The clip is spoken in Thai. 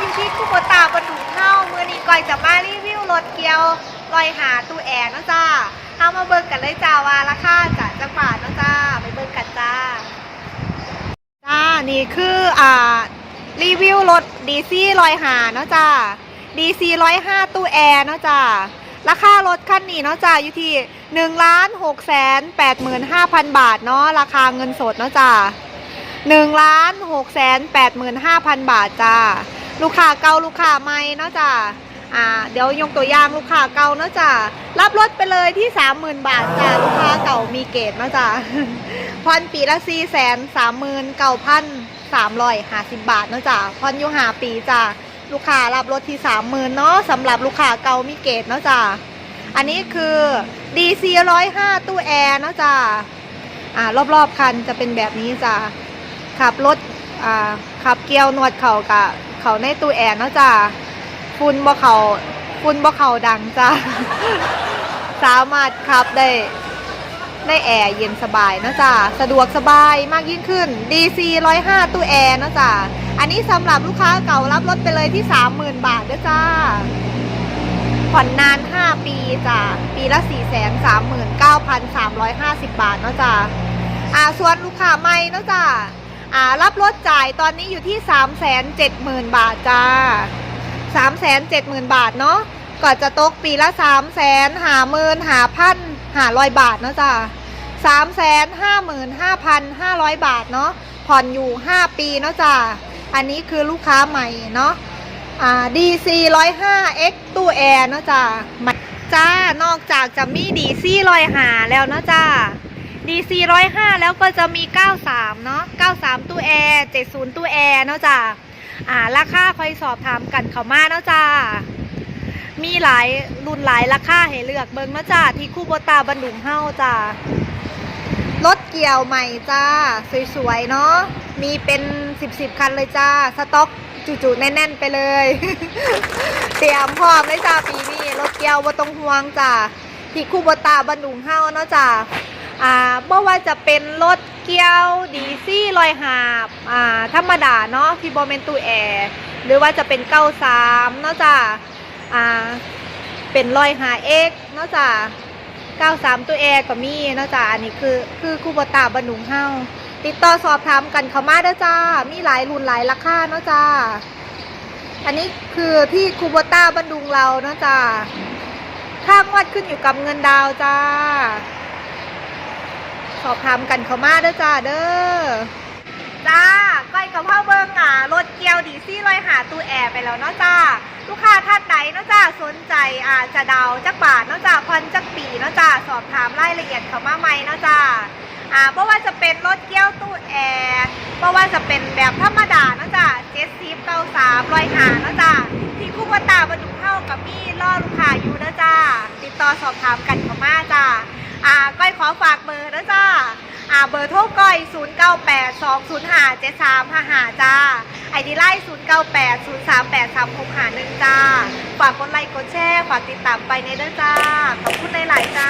อยู่ที่คูโบตาบนถุงเท้ามือนี้ก่อยจะมารีวิวรถเกียวลอยหาตู้แอร์เนาะจ้าเอามาเบิ่งกันเลยจ้าว่าราคาจะจังบาทเนาะจ้าไปเบิ่งกันจ้าจ้านี่คืออ่ารีวิวรถดีซีลอยหาเนาะจ้าดีซีร้อยห้าตู้แอร์เนาะจ้าราคารถคันนี้เนาะจ้าอยู่ที่หนึ่งล้านหกแสนแปดหมื่นห้าพันบาทเนาะราคาเงินสดเนาะจ้าหนึ่งล้านหกแสนแปดหมื่นห้าพันบาทจ้า ลูกค้าเก่าลูกค้าใหม่เนาะจ้าอ่าเดี๋ยวยกตัวอย่างลูกค้าเก่าเนาะจ้ารับรถไปเลยที่สามหมื่นบาทจ้าลูกค้าเก่ามีเกรดเนาะจ้าผ่อนปีละสี่แสนสามหมื่นเก้าพันสามร้อยห้าสิบบาทเนาะจ้าผ่อนอยู่หาปีจ้าลูกค้ารับรถที่สามหมื่นเนาะสำหรับลูกค้าเก่ามีเกรดเนาะจ้าอันนี้คือ DC ร้อยห้าตู้แอร์เนาะจ้าอ่ารอบๆคันจะเป็นแบบนี้จ้าขับรถอ่าขับเกียร์นวดเข่ากะ เขาในตู้แอร์เนาะจ้าฝุ่นบ่เขาฝุ่นบ่เขาดังจ้าสามารถขับได้ได้แอร์เย็นสบายนะจ้าสะดวกสบายมากยิ่งขึ้น DC 105 ตู้แอร์นะจ้าอันนี้สำหรับลูกค้าเก่ารับรถไปเลยที่ 30,000 บาทด้อจ้า ผ่อนนาน 5 ปีจ้าปีละ 439,350 บาทเนาะจ้าอ่าส่วนลูกค้าใหม่เนาะจ้า อ่ารับรถจ่ายตอนนี้อยู่ที่ 3 7 0 0 0 0 บาทจ้า 3 7 0 0 0 0 บาทเนาะก็จะตกปีละ3 0 0 0 0หาหมื่นหาพันหาร้อยบาทเนาะจ้า3 5 5 5 5 0 0 บาทเนาะผ่อนอยู่ 5 ปีเนาะจ้าอันนี้คือลูกค้าใหม่เนาะอ่า DC 105 X ตู้แอร์เนาะจ้าจ้านอกจากจะมี DC 105แล้วเนาะจ้า DC 105 แล้วก็จะมี 93 เนาะ93 ตู้แอร์70 ตู้แอร์เนาะจ้าอ่าราคาคอยสอบถามกันเขามาเนาะจ้ามีหลายรุ่นหลายราคาให้เลือกเบิ่งเนาะจ้าที่คู่โบตาบันดุงเฮ้าจ้ารถเกี่ยวใหม่จ้า สวยๆ เนาะมีเป็น10ๆคันเลยจ้า สต็อกจุๆแน่นๆไปเลย เตรียมพร้อมเลยจ้าปีนี้ รถเกี่ยวบ่ต้องห่วงจ้าที่คู่โบตาบันดุงเฮ้าเนาะจ้า อ่าบ่ว่าจะเป็นรถเกียวดีซี่ลอยหาบอ่าธรรมดาเนาะที่บเมนตูแอร์หรือว่าจะเป็นเก้าสามเนาะจ้ะอ่าเป็นลอยหาเอ็กเนาะจ้ะเก้าสามตัวแอร์ก็มีเนาะจ้ะอันนี้คือคือคูบตาบันดุงเฮาติดต่อสอบถามกันเข้ามาเด้อจ้า มีหลายรุ่นหลายราคาเนาะจ้า อันนี้คือที่คูโบต้าบันดุงเราเนาะจ้า ค่างวดขึ้นอยู่กับเงินดาวจ้า อบถามกันเข้ามาเด้อจ้าเด้อจ้าก้อยกับพ่อเบิ้งอะรถเกียวดีซี่ลอยหาตู้แอร์ไปแล้วเนาะจ้าลูกค้าท่านไหนเนาะจ้าสนใจอ่าจะเดาจักบาทเนาะจ้าพันจักปีเนาะจ้าสอบถามรายละเอียดเข้ามาใหมเนาะจ้าอ่าเพราะว่าจะเป็นรถเกี้ยวตู้แอร์เพราะว่าจะเป็นแบบธรรมดาเนาะจ้าเจ็ดสิบเก้าสามร้อยหาเนาะจ้าที่คู่กตาบรรดุเข้ากับมี่ล่อลูกค้าอยู่เนาะจ้าติดต่อสอบถามกันเข้ามาจ้า อ่าก้อยขอฝากเบอร์นะจ้าอ่าเบอร์โทรก้อย 0 9 8 2 0 5 7 3 5 5จ้าไอดีไลน์0 9 8 0 3 8 3 6 5 1จ้า ฝากกดไลค์กดแชร์ฝากติดตามไปในเด้อจ้า ขอบคุณหลาย ๆ จ้า